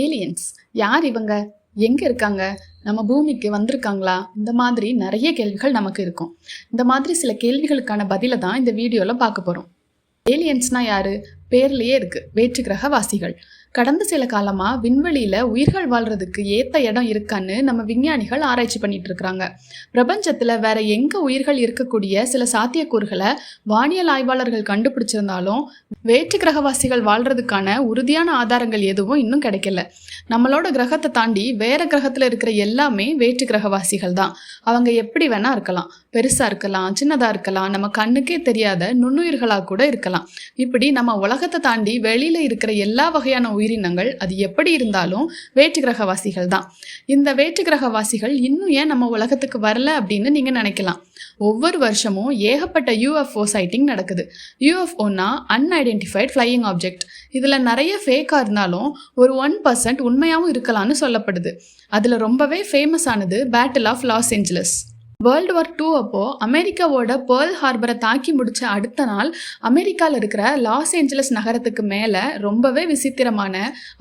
Aliens யார் இவங்க? எங்க இருக்காங்க? நம்ம பூமிக்கு வந்திருக்காங்களா? இந்த மாதிரி நிறைய கேள்விகள் நமக்கு இருக்கும். இந்த மாதிரி சில கேள்விகளுக்கான பதிலை தான் இந்த வீடியோவில் பார்க்க போகிறோம் ஏலியன்ஸ்னா யாரு? பேர்லேயே இருக்கு. வேற்று கிரகவாசிகள் கடந்த சில காலமா விண்வெளியில உயிர்கள் வாழ்றதுக்கு ஏத்த இடம் இருக்கான்னு நம்ம விஞ்ஞானிகள் ஆராய்ச்சி பண்ணிட்டு இருக்கிறாங்க. பிரபஞ்சத்துல வேற எங்க உயிர்கள் இருக்கக்கூடிய சில சாத்தியக்கூறுகளை வானியல் ஆய்வாளர்கள் கண்டுபிடிச்சிருந்தாலும் வேற்று கிரகவாசிகள் வாழ்றதுக்கான உறுதியான ஆதாரங்கள் எதுவும் இன்னும் கிடைக்கல. நம்மளோட கிரகத்தை தாண்டி வேற கிரகத்துல இருக்கிற எல்லாமே வேற்று கிரகவாசிகள் தான். அவங்க எப்படி வேணா இருக்கலாம். பெருசா இருக்கலாம் சின்னதா இருக்கலாம். நம்ம கண்ணுக்கே தெரியாத நுண்ணுயிர்களா கூட இருக்கலாம். இப்படி நம்ம உலகத்தை தாண்டி வெளியில இருக்கிற எல்லா வகையான உயிரினங்கள் அது எப்படி இருந்தாலும் வேற்று கிரகவாசிகள் தான். இந்த வேற்று கிரகவாசிகள் இன்னும் ஏன் நம்ம உலகத்துக்கு வரல அப்படின்னு நீங்க நினைக்கலாம். ஒவ்வொரு வருஷமும் ஏகப்பட்ட யூஎஃப்ஓ சைட்டிங் நடக்குது. யூஎஃப்ஓனா அன்ஐடென்டிஃபைட் ஃப்ளையிங் ஆப்ஜெக்ட் இதில் நிறைய ஃபேக்காக இருந்தாலும் ஒரு ஒன் பர்சன்ட் உண்மையாகவும் இருக்கலாம்னு சொல்லப்படுது. அதில் ரொம்பவே ஃபேமஸ் ஆனது battle of Los Angeles world war two அப்போ அமெரிக்காவோட பேர்ல் ஹார்பரை தாக்கி முடிச்ச அடுத்த நாள் அமெரிக்காவில் இருக்கிற லாஸ் ஏஞ்சலஸ் நகரத்துக்கு மேலே ரொம்பவே விசித்திரமான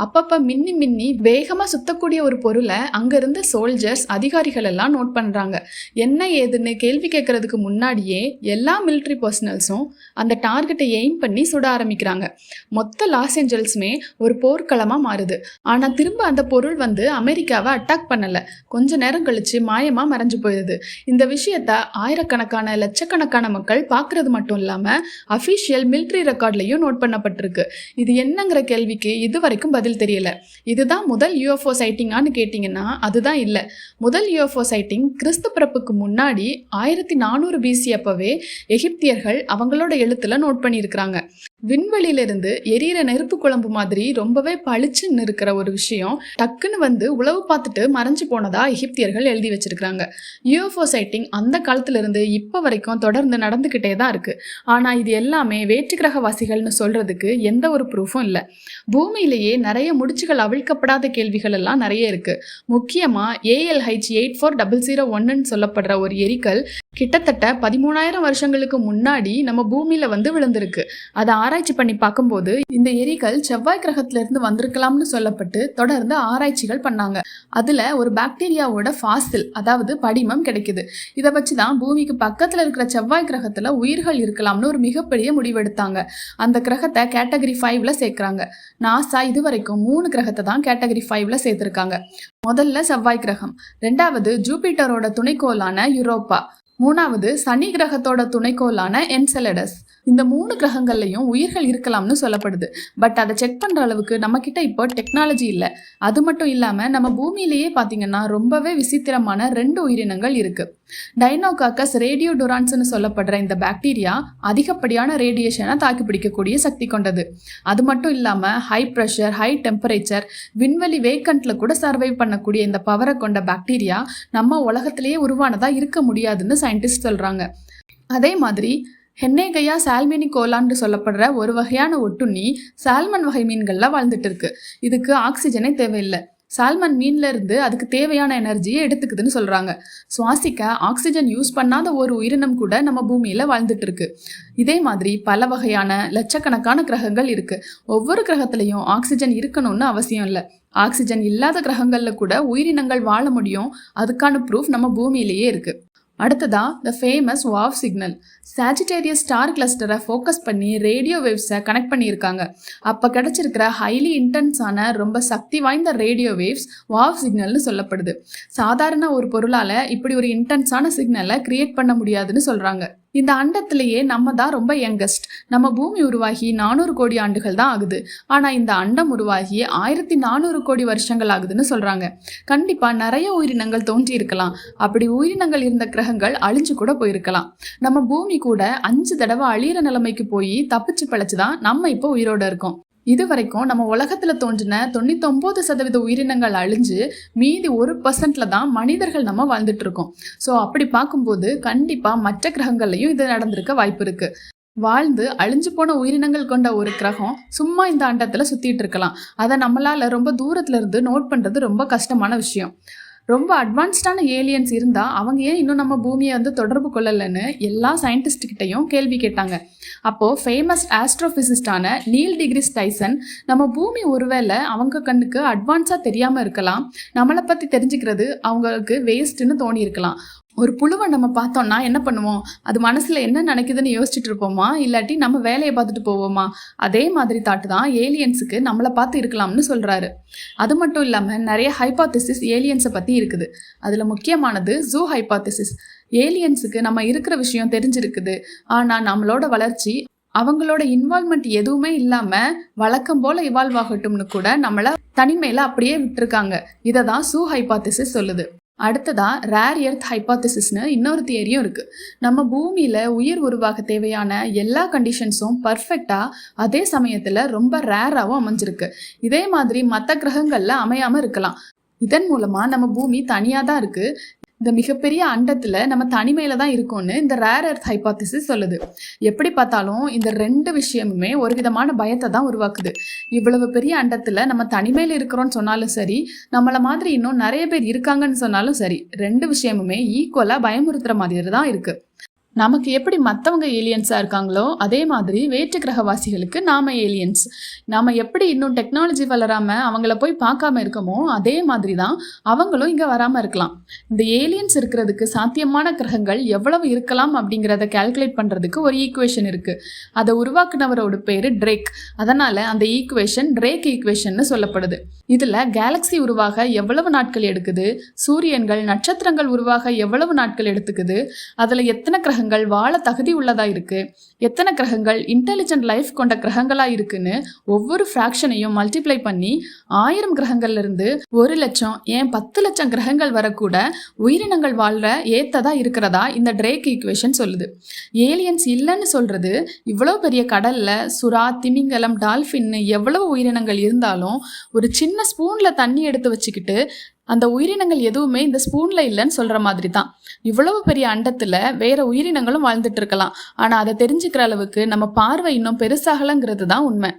அப்பப்போ மின்னி மின்னி வேகமாக சுத்தக்கூடிய ஒரு பொருளை அங்கேருந்து சோல்ஜர்ஸ் அதிகாரிகள் எல்லாம் நோட் பண்ணுறாங்க என்ன ஏதுன்னு கேள்வி கேட்கறதுக்கு முன்னாடியே எல்லா மிலிட்ரி பர்சனல்ஸும் அந்த டார்கெட்டை எய்ம் பண்ணி சுட ஆரம்பிக்கிறாங்க. மொத்த லாஸ் ஏஞ்சல்ஸுமே ஒரு போர்க்களமாக மாறுது. ஆனால் திரும்ப அந்த பொருள் வந்து அமெரிக்காவை அட்டாக் பண்ணலை. கொஞ்ச நேரம் கழிச்சு மாயமாக மறைஞ்சு போயிடுது இந்த விஷயத்த ஆயிரக்கணக்கான லட்சக்கணக்கான மக்கள் பார்க்கறது மட்டும் இல்லாமல் அஃபிஷியல் மிலிட்ரி ரெக்கார்ட்லையும் நோட் பண்ணப்பட்டிருக்கு. இது என்னங்கிற கேள்விக்கு இது வரைக்கும் பதில் தெரியல. இதுதான் முதல் யூஎஃப்ஓ சைட்டிங்கான்னு கேட்டிங்கன்னா அதுதான் இல்லை. முதல் யூஎஃப்ஓ சைட்டிங் கிறிஸ்து பிறப்புக்கு முன்னாடி ஆயிரத்தி நானூறு பிசி அப்பவே எகிப்தியர்கள் அவங்களோட எழுத்துல நோட் பண்ணியிருக்கிறாங்க. விண்வெளியிலிருந்து எரியிற நெருப்பு குழம்பு மாதிரி ரொம்பவே பளிச்சுன்னு இருக்கிற ஒரு விஷயம் டக்குன்னு வந்து உளவு பார்த்துட்டு மறைஞ்சு போனதா எகிப்தியர்கள் எழுதி வச்சிருக்காங்க யூஎஃப்ஓ சைட்டிங் அந்த காலத்துல இருந்து இப்போ வரைக்கும் தொடர்ந்து நடந்துக்கிட்டே தான் இருக்கு. ஆனால் இது எல்லாமே வேற்று கிரகவாசிகள்னு சொல்றதுக்கு எந்த ஒரு ப்ரூஃபும் இல்லை. பூமியிலேயே நிறைய முடிச்சுகள் அவிழ்க்கப்படாத கேள்விகள் எல்லாம் நிறைய இருக்கு. முக்கியமாக ALH eight four double zero ஒன்னுன்னு சொல்லப்படுற ஒரு எரிக்கல் கிட்டத்தட்ட பதிமூணாயிரம் வருஷங்களுக்கு முன்னாடி நம்ம பூமியில வந்து விழுந்திருக்கு. அதை ஆராய்ச்சி பண்ணி பார்க்கும்போது இந்த எரிகள் செவ்வாய் கிரகத்திலிருந்து வந்திருக்கலாம்னு சொல்லப்பட்டு தொடர்ந்து ஆராய்ச்சிகள் பண்ணாங்க. அதுல ஒரு பாக்டீரியாவோட ஃபாசில் அதாவது படிமம் கிடைக்குது. இதை வச்சு தான் பூமிக்கு பக்கத்துல இருக்கிற செவ்வாய் கிரகத்துல உயிர்கள் இருக்கலாம்னு ஒரு மிகப்பெரிய முடிவெடுத்தாங்க. அந்த கிரகத்தை கேட்டகரி ஃபைவ்ல சேர்க்குறாங்க. நாசா இது வரைக்கும் மூணு கிரகத்தை தான் கேட்டகரி ஃபைவ்ல சேர்த்திருக்காங்க. முதல்ல செவ்வாய் கிரகம் ரெண்டாவது ஜூபிட்டரோட துணைக்கோளான யூரோப்பா. மூணாவது சனி கிரகத்தோட துணைக்கோளான என்செலடஸ். இந்த மூணு கிரகங்கள்லையும் உயிர்கள் இருக்கலாம்னு சொல்லப்படுது. பட் அதை செக் பண்ற அளவுக்கு நம்ம கிட்ட இப்போ டெக்னாலஜி இல்லை. அது மட்டும் இல்லாம நம்ம பூமியிலேயே பாத்தீங்கன்னா ரொம்பவே விசித்திரமான ரெண்டு உயிரினங்கள் இருக்கு. டைனோகாக்கஸ் ரேடியோ டொரான்ஸ்னு சொல்லப்படுற இந்த பாக்டீரியா அதிகப்படியான ரேடியேஷனை தாக்கி பிடிக்கக்கூடிய சக்தி கொண்டது. அது மட்டும் இல்லாம ஹை ப்ரெஷர் ஹை டெம்பரேச்சர் விண்வெளி வேக்கண்ட்ல கூட சர்வைவ் பண்ணக்கூடிய இந்த பவரை கொண்ட பாக்டீரியா நம்ம உலகத்திலேயே உருவானதா இருக்க முடியாதுன்னு சயின்டிஸ்ட் சொல்றாங்க. அதே மாதிரி ஹென்னேகையா சால்மினி கோலான்னு சொல்லப்படுற ஒரு வகையான ஒட்டுண்ணி சால்மன் வகை மீன்களில் வாழ்ந்துட்டு இருக்கு இதுக்கு ஆக்சிஜனே தேவையில்லை. சால்மன் மீன்ல இருந்து அதுக்கு தேவையான எனர்ஜியை எடுத்துக்குதுன்னு சொல்றாங்க. சுவாசிக்க ஆக்சிஜன் யூஸ் பண்ணாத ஒரு உயிரினம் கூட நம்ம பூமியில வாழ்ந்துட்டு இருக்கு இதே மாதிரி பல வகையான லட்சக்கணக்கான கிரகங்கள் இருக்கு. ஒவ்வொரு கிரகத்திலையும் ஆக்சிஜன் இருக்கணும்னு அவசியம் இல்லை. ஆக்சிஜன் இல்லாத கிரகங்கள்ல கூட உயிரினங்கள் வாழ முடியும். அதுக்கான ப்ரூஃப் நம்ம பூமியிலேயே இருக்கு. அடுத்ததா the famous wow signal Sagittarius star கிளஸ்டரை focus பண்ணி ரேடியோ வேவ்ஸை கனெக்ட் பண்ணியிருக்காங்க. அப்போ கிடச்சிருக்கிற ஹைலி இன்டென்ஸான ரொம்ப சக்தி வாய்ந்த ரேடியோ வேவ்ஸ் வாவ் சிக்னல்னு சொல்லப்படுது. சாதாரண ஒரு பொருளால் இப்படி ஒரு இன்டென்ஸான சிக்னலை கிரியேட் பண்ண முடியாதுன்னு சொல்கிறாங்க இந்த அண்டத்திலேயே நம்ம தான் ரொம்ப யங்கஸ்ட் நம்ம பூமி உருவாகி நானூறு கோடி ஆண்டுகள் தான் ஆகுது. ஆனால் இந்த அண்டம் உருவாகி ஆயிரத்தி நானூறு கோடி வருஷங்கள் ஆகுதுன்னு சொல்கிறாங்க கண்டிப்பாக நிறைய உயிரினங்கள் தோன்றி இருக்கலாம். அப்படி உயிரினங்கள் இருந்த கிரகங்கள் அழிஞ்சு கூட போயிருக்கலாம். நம்ம பூமி கூட அஞ்சு தடவை அழியிற நிலைமைக்கு போய் தப்பிச்சு பிழைச்சி தான் நம்ம இப்போ உயிரோடு இருக்கோம். இது வரைக்கும் நம்ம உலகத்துல தோன்றின தொண்ணூத்தொம்பது சதவீத உயிரினங்கள் அழிஞ்சு மீதி ஒரு பர்சன்ட்ல தான் மனிதர்கள் நம்ம வாழ்ந்துட்டு இருக்கோம். ஸோ அப்படி பார்க்கும்போது கண்டிப்பா மற்ற கிரகங்கள்லையும் இது நடந்திருக்க வாய்ப்பு இருக்கு. வாழ்ந்து அழிஞ்சு போன உயிரினங்கள் கொண்ட ஒரு கிரகம் சும்மா இந்த அண்டத்தில் சுத்திட்டு இருக்கலாம். அதை நம்மளால ரொம்ப தூரத்துல இருந்து நோட் பண்றது ரொம்ப கஷ்டமான விஷயம். ரொம்ப அட்வான்ஸ்டான ஏலியன்ஸ் இருந்தால் அவங்க ஏன் இன்னும் நம்ம பூமியை வந்து தொடர்பு கொள்ளலைன்னு எல்லா சயின்டிஸ்ட்கிட்டையும் கேள்வி கேட்டாங்க. அப்போது ஃபேமஸ் ஆஸ்ட்ரோஃபிசிஸ்டான நீல் டிகிரிஸ் டைசன் நம்ம பூமி ஒருவேளை அவங்க கண்ணுக்கு அட்வான்ஸாக தெரியாமல் இருக்கலாம். நம்மளை பற்றி தெரிஞ்சுக்கிறது அவங்களுக்கு வேஸ்ட்டுன்னு தோணி இருக்கலாம் ஒரு புழுவை நம்ம பார்த்தோம்னா என்ன பண்ணுவோம்? அது மனசில் என்ன நினைக்குதுன்னு யோசிச்சுட்டு இருப்போமா? இல்லாட்டி நம்ம வேலையை பார்த்துட்டு போவோமா? அதே மாதிரி தாட்டு தான் ஏலியன்ஸுக்கு நம்மளை பார்த்து இருக்கலாம்னு சொல்கிறாரு அது மட்டும் இல்லாமல் நிறைய ஹைபாத்திசிஸ் ஏலியன்ஸை பற்றி இருக்குது. அதில் முக்கியமானது ஜூ ஹைபாத்திசிஸ் ஏலியன்ஸுக்கு நம்ம இருக்கிற விஷயம் தெரிஞ்சிருக்குது. ஆனால் நம்மளோட வளர்ச்சி அவங்களோட இன்வால்மெண்ட் எதுவுமே இல்லாமல் வழக்கம் போல் இவால்வ் ஆகட்டும்னு கூட நம்மளை தனிமையில் அப்படியே விட்டுருக்காங்க. இதை தான் சூ ஹைபாத்திசிஸ் சொல்லுது. அடுத்ததா ரேர் எர்த் ஹைப்பாத்திசிஸ்னு இன்னொரு தியரியும் இருக்குது நம்ம பூமியில் உயிர் உருவாக தேவையான எல்லா கண்டிஷன்ஸும் பர்ஃபெக்டாக அதே சமயத்தில் ரொம்ப ரேராகவும் அமைஞ்சிருக்கு. இதே மாதிரி மற்ற கிரகங்களில் அமையாமல் இருக்கலாம். இதன் மூலமாக நம்ம பூமி தனியாக தான் இருக்குது இந்த மிகப்பெரிய அண்டத்தில் நம்ம தனிமையில் தான் இருக்கோம்னு இந்த ரேர் எர்த் ஹைபாத்திசிஸ் சொல்லுது. எப்படி பார்த்தாலும் இந்த ரெண்டு விஷயமுமே ஒரு விதமான பயத்தை தான் உருவாக்குது. இவ்வளவு பெரிய அண்டத்தில் நம்ம தனிமையில் இருக்கிறோம்னு சொன்னாலும் சரி நம்மளை மாதிரி இன்னும் நிறைய பேர் இருக்காங்கன்னு சொன்னாலும் சரி ரெண்டு விஷயமுமே ஈக்குவலாக பயமுறுத்துகிற மாதிரி தான் இருக்குது நமக்கு எப்படி மற்றவங்க ஏலியன்ஸாக இருக்காங்களோ அதே மாதிரி வேற்று கிரகவாசிகளுக்கு நாம ஏலியன்ஸ் நாம் எப்படி இன்னும் டெக்னாலஜி வளராமல் அவங்கள போய் பார்க்காம இருக்கோமோ அதே மாதிரி தான் அவங்களும் இங்கே வராமல் இருக்கலாம். இந்த ஏலியன்ஸ் இருக்கிறதுக்கு சாத்தியமான கிரகங்கள் எவ்வளவு இருக்கலாம் அப்படிங்கிறத கால்குலேட் பண்ணுறதுக்கு ஒரு ஈக்குவேஷன் இருக்குது அதை உருவாக்குனவரோட பேர் ட்ரேக் அதனால் அந்த ஈக்குவேஷன் ட்ரேக் ஈக்குவேஷன்னு சொல்லப்படுது. இதில் கேலக்ஸி உருவாக எவ்வளவு நாட்கள் எடுக்குது? சூரியன்கள் நட்சத்திரங்கள் உருவாக எவ்வளவு நாட்கள் எடுத்துக்குது? அதில் எத்தனை கிரகங்கள் கிரகங்கள் வாழ தகுதி உள்ளதா இருக்கு? எத்தனை கிரகங்கள் இன்டெலிஜென்ட் லைஃப் கொண்ட கிரகங்களா இருக்குன்னு ஒவ்வொரு ஃப்ராக்ஷனையும் மல்டிப்ளை பண்ணி ஆயிரம் கிரகங்கள்ல இருந்து ஒரு லட்சம் ஏன் பத்து லட்சம் கிரகங்கள் வரக்கூட உயிரினங்கள் வாழ்ற ஏத்ததா இருக்கிறதா? இந்த ட்ரேக் ஈக்குவேஷன் சொல்லுது. ஏலியன்ஸ் இல்லைன்னு சொல்றது இவ்வளோ பெரிய கடல்ல சுறா திமிங்கலம் டால்ஃபின்னு எவ்வளவு உயிரினங்கள் இருந்தாலும் ஒரு சின்ன ஸ்பூன்ல தண்ணி எடுத்து வச்சுக்கிட்டு அந்த உயிரினங்கள் எதுவுமே இந்த ஸ்பூன்ல இல்லைன்னு சொல்ற மாதிரி தான் இவ்வளவு பெரிய அண்டத்துல வேற உயிரினங்களும் வாழ்ந்துட்டு இருக்கலாம். ஆனா அதை தெரிஞ்சுக்கிற அளவுக்கு நம்ம பார்வை இன்னும் பெருசாகலங்கிறது தான் உண்மை.